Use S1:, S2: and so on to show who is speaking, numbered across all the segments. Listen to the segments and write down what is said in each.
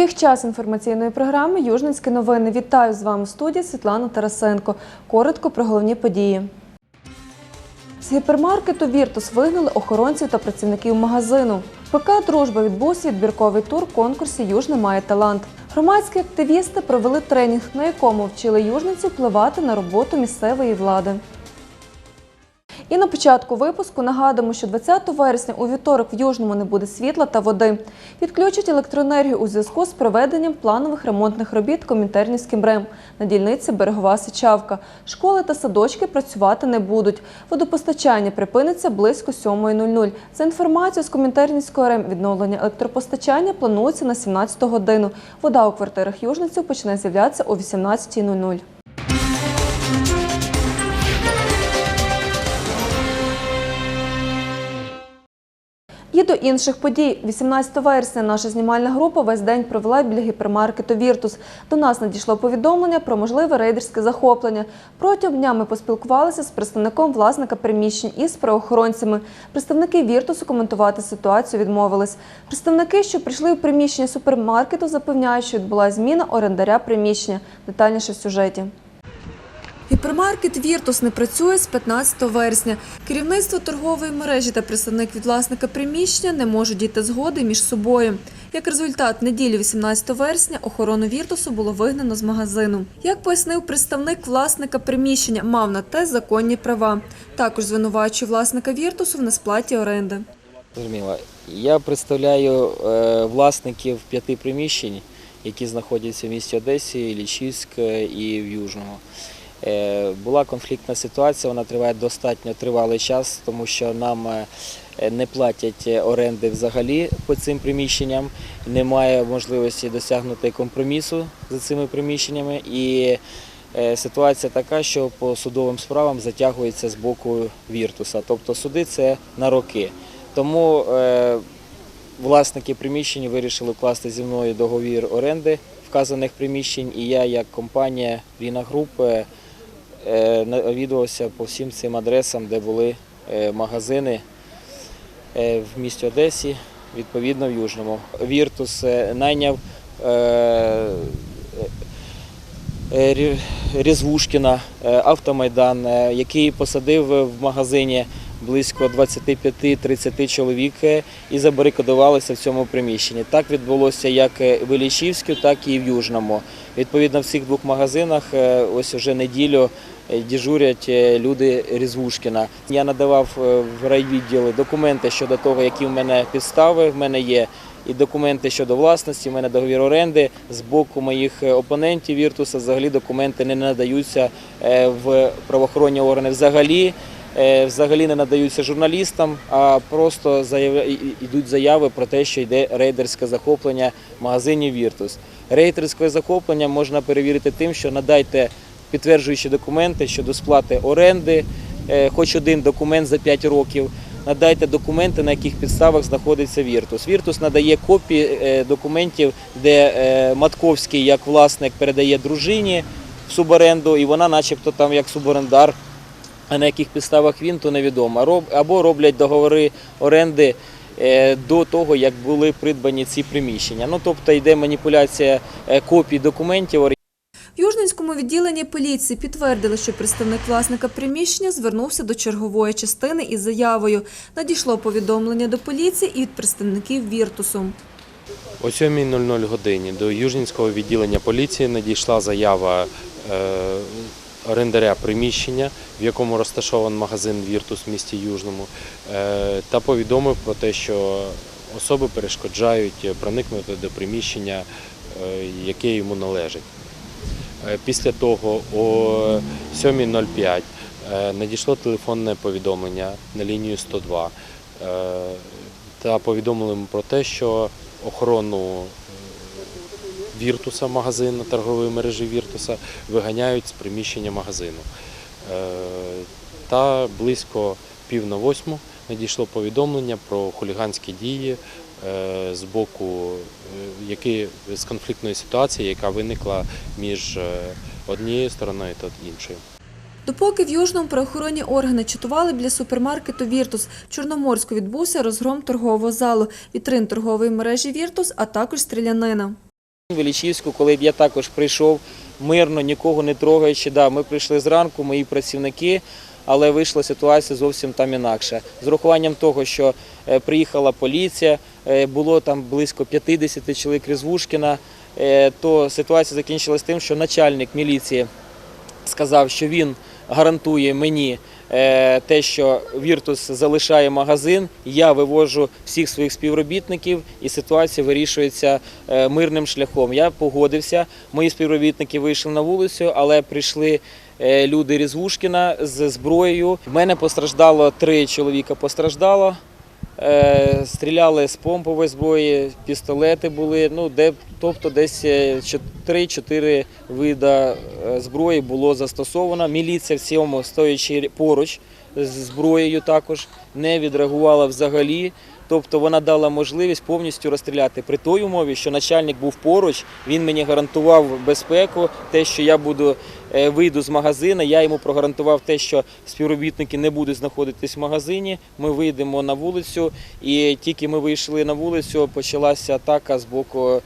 S1: Підбіг час інформаційної програми Южницькі новини. Вітаю з вами в студії Світлана Тарасенко. Коротко про головні події. З гіпермаркету Віртус вигнали охоронців та працівників магазину. ПК Дружба відбувся відбірковий тур конкурсі Южне має талант. Громадські активісти провели тренінг, на якому вчили южниців впливати на роботу місцевої влади. І на початку випуску нагадуємо, що 20 вересня у вівторок в Южному не буде світла та води. Відключать електроенергію у зв'язку з проведенням планових ремонтних робіт Комінтернівським РЕМ на дільниці Берегова Сичавка. Школи та садочки працювати не будуть. Водопостачання припиниться близько 7.00. За інформацією з Комінтернівського РЕМ, відновлення електропостачання планується на 17 годину. Вода у квартирах южниців почне з'являтися о 18.00. І до інших подій. 18 вересня наша знімальна група весь день провела біля гіпермаркету Віртус. До нас надійшло повідомлення про можливе рейдерське захоплення. Протягом дня ми поспілкувалися з представником власника приміщень і з правоохоронцями. Представники Віртусу коментувати ситуацію відмовились. Представники, що прийшли у приміщення супермаркету, запевняють, що відбула зміна орендаря приміщення. Детальніше в сюжеті. Гіпермаркет Віртус не працює з 15 вересня. Керівництво торгової мережі та представник від власника приміщення не можуть дійти згоди між собою. Як результат, неділі 18 вересня охорону Віртусу було вигнано з магазину. Як пояснив представник власника приміщення, мав на те законні права. Також звинувачує власника Віртусу в несплаті оренди.
S2: Зрозуміло. Я представляю е, власників п'яти приміщень, які знаходяться в місті Одесі, Лічівськ е, і в Южному. Е, Була конфліктна ситуація, вона триває достатньо тривалий час, тому що нам е, не платять оренди взагалі по цим приміщенням, немає можливості досягнути компромісу за цими приміщеннями. І е, ситуація така, що по судовим справам затягується з боку Віртуса. Тобто суди це на роки. Тому власники приміщень вирішили вкласти зі мною договір оренди вказаних приміщень, і я, як компанія Віна Груп, навідувався по всім цим адресам, де були е, магазини е, в місті Одесі, відповідно в Южному. Віртус е, найняв е, е, Рі- Різвушкіна, е, Автомайдан, е, який посадив в магазині близько 25-30 чоловік е, і забарикадувалися в цьому приміщенні. Так відбулося як в Ілічівську, так і в Южному. Відповідно, в цих двох магазинах е, ось уже неділю е, дежурять е, люди Різвушкіна. Я надавав е, в райвідділи документи щодо того, які в мене підстави в мене є. І документи щодо власності, в мене договір оренди. З боку моїх е, опонентів Віртуса взагалі документи не надаються е, в правоохоронні органи. Взагалі, е, взагалі не надаються журналістам, а просто йдуть заяви про те, що йде рейдерське захоплення магазинів Віртус. Рейдерське захоплення можна перевірити тим, що надайте підтверджуючі документи щодо сплати оренди, е, хоч один документ за 5 років. Надайте документи, на яких підставах знаходиться Віртус. Віртус надає копії е, документів, де е, Матковський як власник передає дружині в суборенду, і вона, начебто, там як суборендар. А на яких підставах він, то невідомо. Роб- Або роблять договори оренди е, до того, як були придбані ці приміщення. Ну тобто йде маніпуляція е, копій документів.
S1: В Южненському відділенні поліції підтвердили, що представник власника приміщення звернувся до чергової частини із заявою. Надійшло повідомлення до поліції і від представників Віртусу.
S3: О 7.00 годині до Южнінського відділення поліції надійшла заява е, орендаря приміщення, в якому розташований магазин Віртус в місті Южному, е, та повідомив про те, що особи перешкоджають проникнути до приміщення, е, яке йому належить. Е, Після того о 7.05 е, надійшло телефонне повідомлення на лінію 102 е, та повідомили про те, що охорону Віртуса, магазину торгової мережі Віртуса, виганяють з приміщення магазину. Е, Та близько пів на восьму надійшло повідомлення про хуліганські дії е, з боку е, які, з конфліктної ситуації, яка виникла між однією стороною та іншою.
S1: Допоки в Южному правоохоронні органи чатували біля супермаркету Віртус, в Чорноморську відбувся розгром торгового залу, вітрин торгової мережі Віртус, а також стрілянина.
S2: Величівську, коли б я також прийшов мирно, нікого не трогаючи. Да, ми прийшли зранку, мої працівники, але вийшла ситуація зовсім там інакше. З урахуванням того, що е, приїхала поліція, е, було там близько 50 чоловік Різвушкіна, е, то ситуація закінчилась тим, що начальник міліції сказав, що він гарантує мені те, що Віртус залишає магазин. Я вивожу всіх своїх співробітників, і ситуація вирішується е, мирним шляхом. Я погодився. Мої співробітники вийшли на вулицю, але прийшли. е, Люди Різвушкіна з зброєю. В мене постраждало три чоловіка. Постраждало. Е, Стріляли з помпової зброї, пістолети були. Ну, де, тобто десь е, чот- 3-4 вида е, зброї було застосовано. Міліція в цьому, стоячи поруч з зброєю, також не відреагувала взагалі. Тобто вона дала можливість повністю розстріляти при той умові, що начальник був поруч, він мені гарантував безпеку, те, що я буду е, вийду з магазину. Я йому прогарантував те, що співробітники не будуть знаходитись в магазині. Ми вийдемо на вулицю, і тільки ми вийшли на вулицю, почалася атака з боку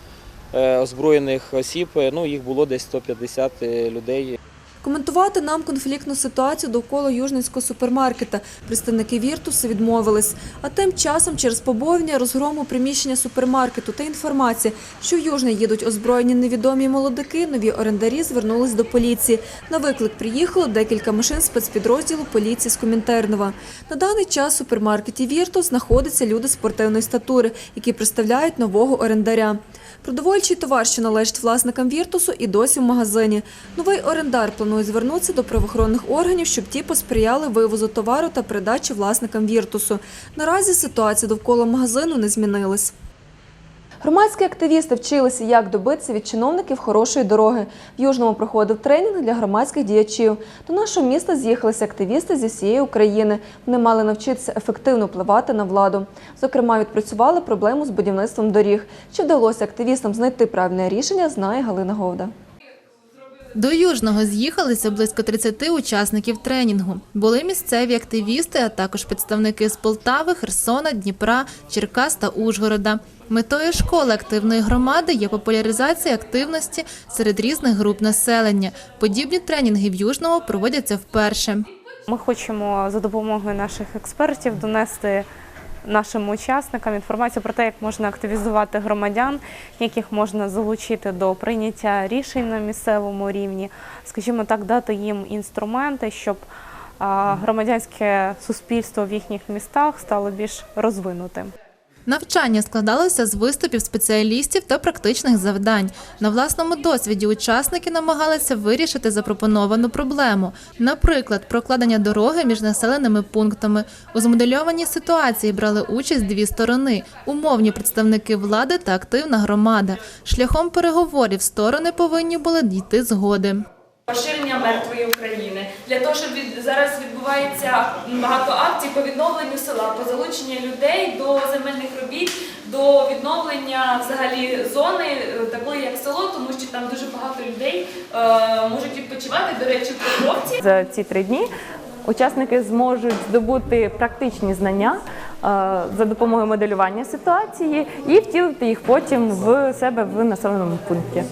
S2: е, озброєних осіб. Ну їх було десь 150 людей.
S1: Коментувати нам конфліктну ситуацію довкола южницького супермаркета представники Віртусу відмовились. А тим часом через побоювання розгрому приміщення супермаркету та інформація, що в Южний їдуть озброєні невідомі молодики, нові орендарі звернулись до поліції. На виклик приїхало декілька машин спецпідрозділу поліції з Комінтернова. На даний час у супермаркеті Віртус знаходяться люди спортивної статури, які представляють нового орендаря. Продовольчий товар, що належить власникам Віртусу, і досі в магазині. Новий орендар планує звернутися до правоохоронних органів, щоб ті посприяли вивозу товару та передачі власникам Віртусу. Наразі ситуація довкола магазину не змінилась. Громадські активісти вчилися, як добитися від чиновників хорошої дороги. В Южному проходив тренінг для громадських діячів. До нашого міста з'їхалися активісти зі всієї України. Вони мали навчитися ефективно впливати на владу. Зокрема, відпрацювали проблему з будівництвом доріг. Чи вдалося активістам знайти правильне рішення, знає Галина Говда.
S4: До Южного з'їхалися близько 30 учасників тренінгу. Були місцеві активісти, а також представники з Полтави, Херсона, Дніпра, Черкас та Ужгорода. Метою школи активної громади є популяризація активності серед різних груп населення. Подібні тренінги в Южному проводяться вперше.
S5: Ми хочемо за допомогою наших експертів донести нашим учасникам інформацію про те, як можна активізувати громадян, як їх можна залучити до прийняття рішень на місцевому рівні, скажімо так, дати їм інструменти, щоб громадянське суспільство в їхніх містах стало більш розвинутим.
S4: Навчання складалося з виступів спеціалістів та практичних завдань. На власному досвіді учасники намагалися вирішити запропоновану проблему, наприклад, прокладення дороги між населеними пунктами. У змодельованій ситуації брали участь дві сторони: умовні представники влади та активна громада. Шляхом переговорів сторони повинні були дійти згоди.
S6: Поширення мертвої України для того, щоб від зараз відбувається багато акцій по відновленню села, по залученню людей до земельних робіт, до відновлення взагалі зони е, такої, як село, тому що там дуже багато людей е, можуть відпочивати. До речі, в Покровці
S5: За ці три дні учасники зможуть здобути практичні знання е, за допомогою моделювання ситуації і втілити їх потім в себе в населеному пункті.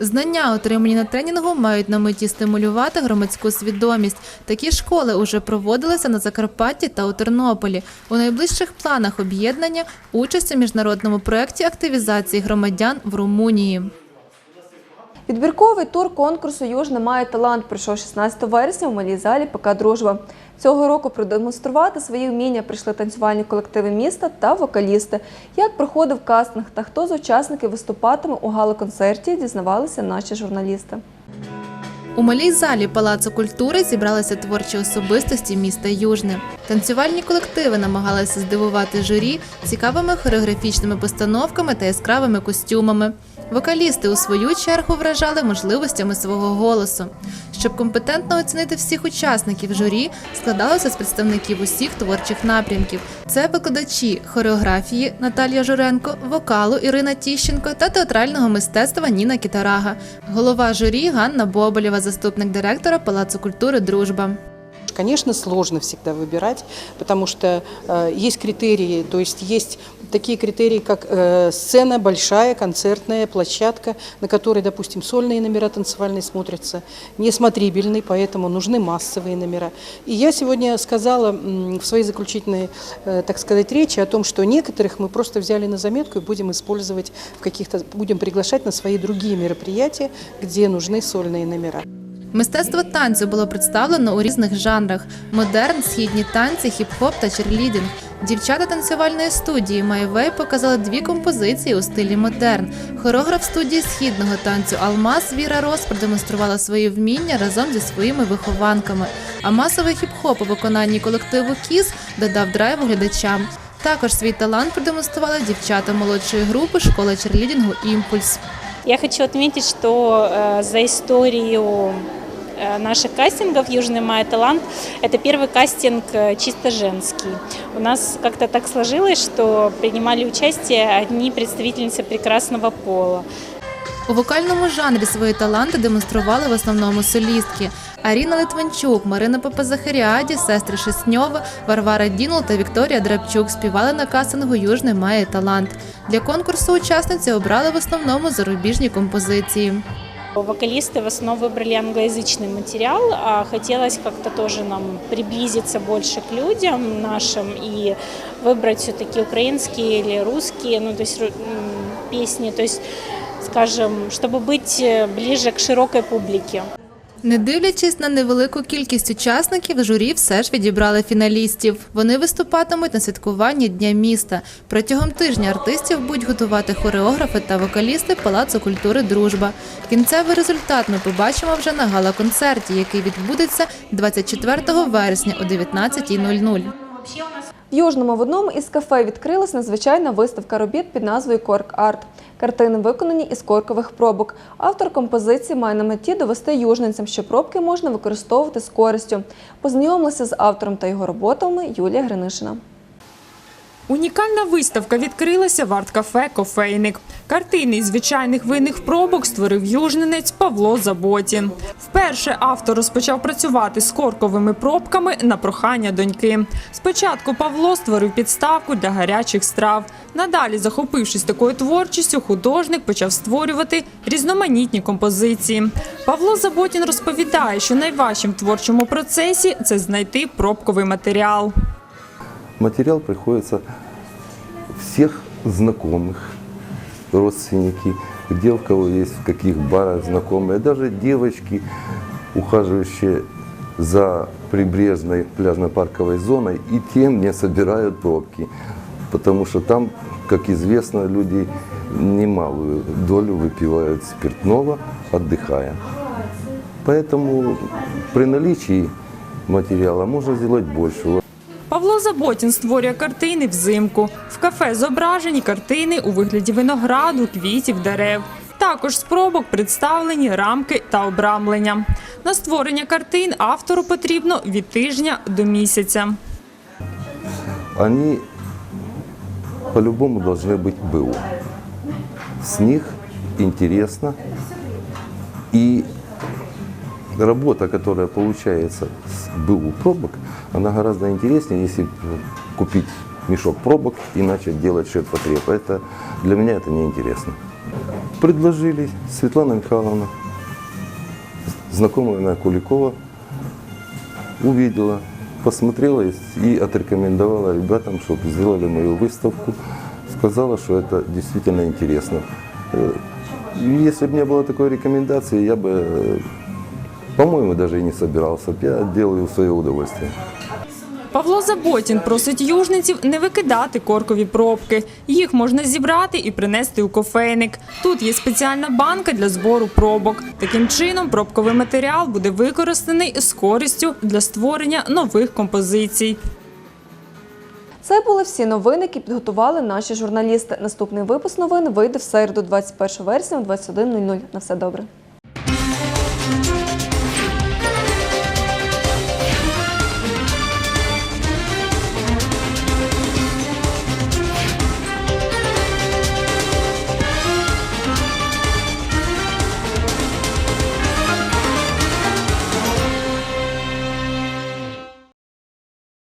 S4: Знання, отримані на тренінгу, мають на меті стимулювати громадську свідомість. Такі школи уже проводилися на Закарпатті та у Тернополі. У найближчих планах об'єднання участь у міжнародному проєкті активізації громадян в Румунії.
S1: Відбірковий тур конкурсу Южне має талант пройшов 16 вересня в малій залі ПК Дружба. Цього року продемонструвати свої вміння прийшли танцювальні колективи міста та вокалісти. Як проходив кастинг та хто з учасників виступатиме у гала-концерті, дізнавалися наші журналісти.
S4: У малій залі Палацу культури зібралися творчі особистості міста Южне. Танцювальні колективи намагалися здивувати журі цікавими хореографічними постановками та яскравими костюмами. Вокалісти у свою чергу вражали можливостями свого голосу. Щоб компетентно оцінити всіх учасників журі, складалося з представників усіх творчих напрямків. Це викладачі хореографії Наталія Журенко, вокалу Ірина Тіщенко та театрального мистецтва Ніна Кітарага. Голова журі Ганна Боболєва, заступник директора Палацу культури Дружба.
S7: Конечно, сложно всегда выбирать, потому что э, есть критерии, то есть есть такие критерии, как э, сцена большая, концертная площадка, на которой, допустим, сольные номера танцевальные смотрятся, несмотрибельные, поэтому нужны массовые номера. И я сегодня сказала в своей заключительной, э, так сказать, речи о том, что некоторых мы просто взяли на заметку и будем использовать в каких-то, будем приглашать на свои другие мероприятия, где нужны сольные номера.
S4: Мистецтво танцю було представлено у різних жанрах: модерн, східні танці, хіп-хоп та черлідінг. Дівчата танцювальної студії Майвей показали дві композиції у стилі модерн. Хореограф студії східного танцю Алмаз Віра Рос продемонструвала свої вміння разом зі своїми вихованками. А масовий хіп-хоп у виконанні колективу Кіз додав драйву глядачам. Також свій талант продемонстрували дівчата молодшої групи школи черлідінгу Імпульс.
S8: Я хочу отметить, что э, за историю наших кастингов «Южный Май Талант» это первый кастинг э, чисто женский. У нас как-то так сложилось, что принимали участие одни представительницы прекрасного пола.
S4: У вокальному жанрі свої таланти демонстрували в основному солістки. Аріна Литвинчук, Марина Папазахаріаді, сестри Шесньова, Варвара Дінул та Вікторія Драбчук співали на кастингу Южний має талант. Для конкурсу учасниці обрали в основному зарубіжні композиції.
S8: Вокалисты в основном выбрали англоязычный материал, а хотелось как-то тоже нам приблизиться больше к людям нашим и выбрать все-таки украинские или русские, ну то есть ру- м, песни, то есть, скажем, чтобы быть э, ближе к широкой публике.
S4: Не дивлячись на невелику кількість учасників, журі все ж відібрали фіналістів. Вони виступатимуть на святкуванні Дня міста. Протягом тижня артистів будуть готувати хореографи та вокалісти Палацу культури Дружба. Кінцевий результат ми побачимо вже на гала-концерті, який відбудеться 24 вересня о 19.00.
S1: В Южному в одному із кафе відкрилась надзвичайна виставка робіт під назвою Корк Арт. Картини виконані із коркових пробок. Автор композиції має на меті довести южницям, що пробки можна використовувати з користю. Познайомилася з автором та його роботами Юлія Гринишина.
S9: Унікальна виставка відкрилася в арт-кафе Кофейник. Картини із звичайних винних пробок створив южненець Павло Заботін. Вперше автор розпочав працювати з корковими пробками на прохання доньки. Спочатку Павло створив підставку для гарячих страв. Надалі, захопившись такою творчістю, художник почав створювати різноманітні композиції. Павло Заботін розповідає, що найважчим в творчому процесі це знайти пробковий матеріал.
S10: Материал приходится всех знакомых, родственники, где у кого есть, в каких барах знакомые, даже девочки, ухаживающие за прибрежной пляжно-парковой зоной, и тем не собирают пробки, потому что там, как известно, люди немалую долю выпивают спиртного, отдыхая. Поэтому при наличии материала можно сделать больше.
S9: Павло Заботін створює картини взимку. В кафе зображені картини у вигляді винограду, квітів, дерев. Також з пробок представлені рамки та обрамлення. На створення картин автору потрібно від тижня до місяця.
S10: они по-любому должны быть БУ. С них интересно. И работа, которая получается с БУ пробок, она гораздо интереснее, если купить мешок пробок и начать делать ширпотреб. Это для меня это неинтересно. Предложили Светлана Михайловна, знакомая она Куликова, увидела, посмотрела и- отрекомендовала ребятам, чтобы сделали мою выставку. Сказала, что это действительно интересно. Э, Если бы не было такой рекомендации, я бы, э, по-моему, даже и не собирался. Я делаю в свое удовольствие.
S9: Павло Заботін просить южниців не викидати коркові пробки. Їх можна зібрати і принести у кофейник. Тут є спеціальна банка для збору пробок. Таким чином, пробковий матеріал буде використаний з користю для створення нових композицій.
S1: Це були всі новини, які підготували наші журналісти. Наступний випуск новин вийде в середу, 21 вересня о 21.00. На все добре.